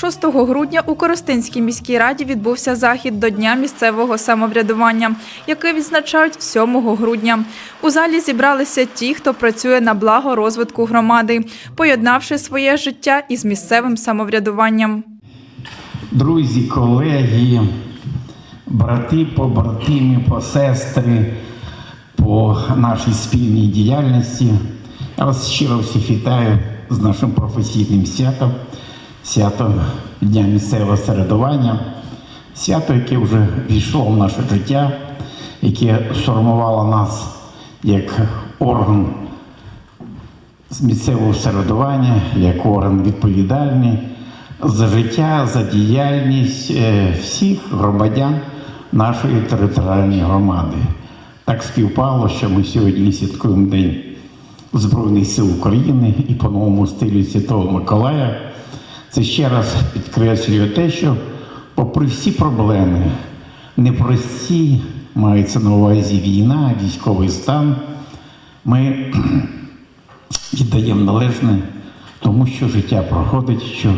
6 грудня у Коростенській міській раді відбувся захід до Дня місцевого самоврядування, який відзначають 7 грудня. У залі зібралися ті, хто працює на благо розвитку громади, поєднавши своє життя із місцевим самоврядуванням. друзі, колеги, брати, побратимі, посестри по нашій спільній діяльності. Я вас щиро всіх вітаю з нашим професійним святом, святом Дня місцевого середування, свято, яке вже війшло в наше життя, яке сформувало нас як орган місцевого середування, як орган відповідальний за життя, за діяльність е, всіх громадян нашої територіальної громади. Так співпало, що ми сьогодні святкуємо День Збройних сил України і по новому стилю Святого Миколая. Це ще раз підкреслює те, що попри всі проблеми, непрості, мається на увазі війна, військовий стан, ми віддаємо належне тому, що життя проходить, що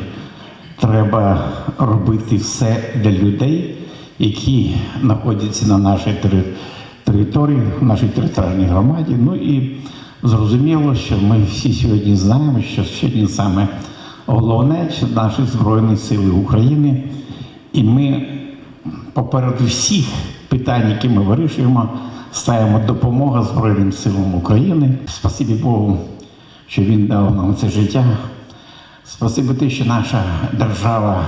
треба робити все для людей, які знаходяться на нашій території, в нашій територіальній громаді. Ну і зрозуміло, що ми всі сьогодні знаємо, що сьогодні саме головне це наші Збройні Сили України. І ми попереду всіх питань, які ми вирішуємо, ставимо допомога Збройним силам України. Спасибі Богу, що він дав нам це життя. Спасибі те, що наша держава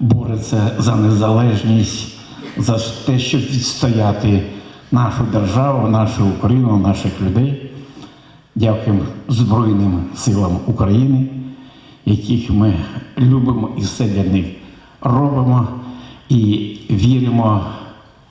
бореться за незалежність, за те, щоб відстояти нашу державу, нашу Україну, наших людей. Дякуємо Збройним силам України, яких ми любимо і все для них робимо, і віримо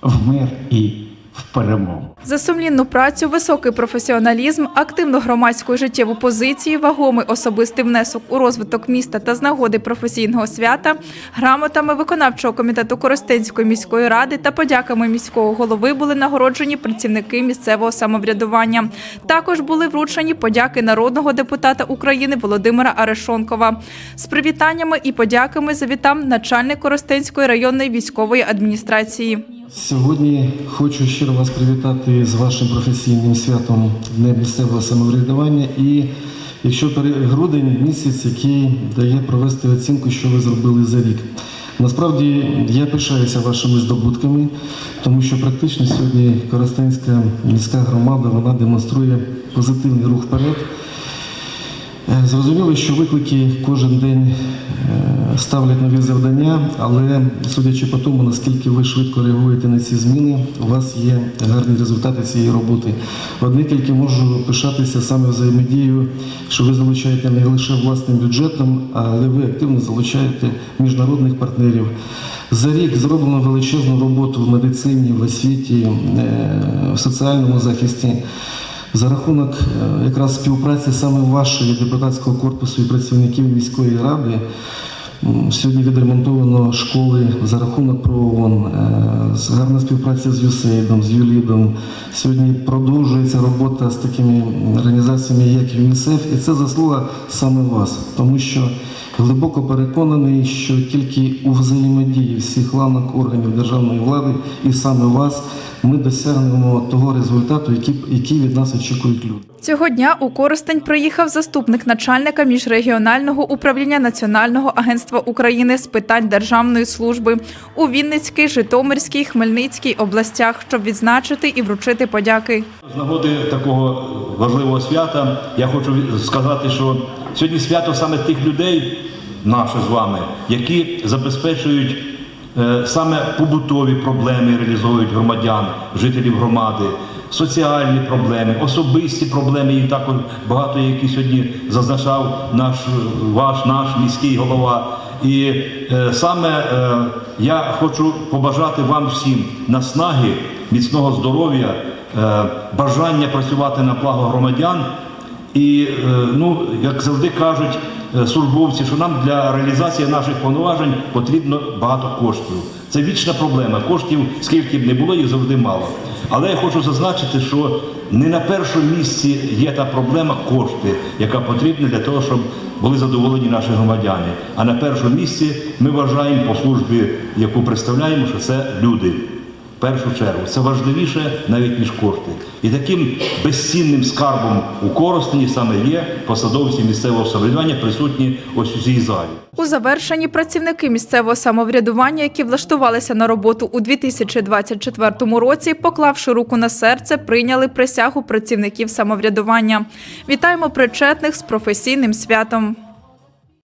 в мир і в перемогу. За сумлінну працю, високий професіоналізм, активну громадську життєву позицію, вагомий особистий внесок у розвиток міста та з нагоди професійного свята, грамотами виконавчого комітету Коростенської міської ради та подяками міського голови були нагороджені працівники місцевого самоврядування. Також були вручені подяки народного депутата України Володимира Арешонкова. З привітаннями і подяками завітав начальник Коростенської районної військової адміністрації. Сьогодні хочу щиро вас привітати з вашим професійним святом Днем місцевого самоврядування. І якщо грудень місяць, який дає провести оцінку, що ви зробили за рік. Насправді я пишаюся вашими здобутками, тому що практично сьогодні Коростенська міська громада вона демонструє позитивний рух вперед. Е, Зрозуміло, що виклики кожен день е, ставлять нові завдання, але судячи по тому, наскільки ви швидко реагуєте на ці зміни, у вас є гарні результати цієї роботи. Одне тільки можу пишатися саме взаємодією, що ви залучаєте не лише власним бюджетом, але ви активно залучаєте міжнародних партнерів. За рік зроблено величезну роботу в медицині, в освіті, е, в соціальному захисті. За рахунок е, якраз співпраці саме вашої депутатського корпусу і працівників міської ради сьогодні відремонтовано школи за рахунок ПРООН, е, гарна співпраця з ЮСЕЙДом, з ЮЛІДом. Сьогодні продовжується робота з такими організаціями, як ЮНІСЕФ, і це заслуга саме вас, тому що глибоко переконаний, що тільки у взаємодії всіх ланок органів державної влади і саме вас ми досягнемо того результату, який, який від нас очікують люди. Цього дня у Коростень приїхав заступник начальника міжрегіонального управління Національного агентства України з питань державної служби у Вінницькій, Житомирській, Хмельницькій областях, щоб відзначити і вручити подяки. З нагоди такого важливого свята я хочу сказати, що сьогодні свято саме тих людей, наше з вами, які забезпечують е, саме побутові проблеми, реалізовують громадян, жителів громади, соціальні проблеми, особисті проблеми, і також багато які сьогодні зазначав наш ваш наш міський голова. І е, саме е, я хочу побажати вам всім наснаги, міцного здоров'я, е, бажання працювати на благо громадян. І, е, ну, як завжди кажуть е, службовці, що нам для реалізації наших повноважень потрібно багато коштів. Це вічна проблема. Коштів, скільки б не було, їх завжди мало. Але я хочу зазначити, що не на першому місці є та проблема кошти, яка потрібна для того, щоб були задоволені наші громадяни. А на першому місці ми вважаємо по службі, яку представляємо, що це люди. Першу чергу це важливіше навіть ніж кошти. І таким безцінним скарбом у Коростені саме є посадовці місцевого самоврядування, присутні ось у цій залі. У завершенні працівники місцевого самоврядування, які влаштувалися на роботу у 2024 році, поклавши руку на серце, прийняли присягу працівників самоврядування. Вітаємо причетних з професійним святом.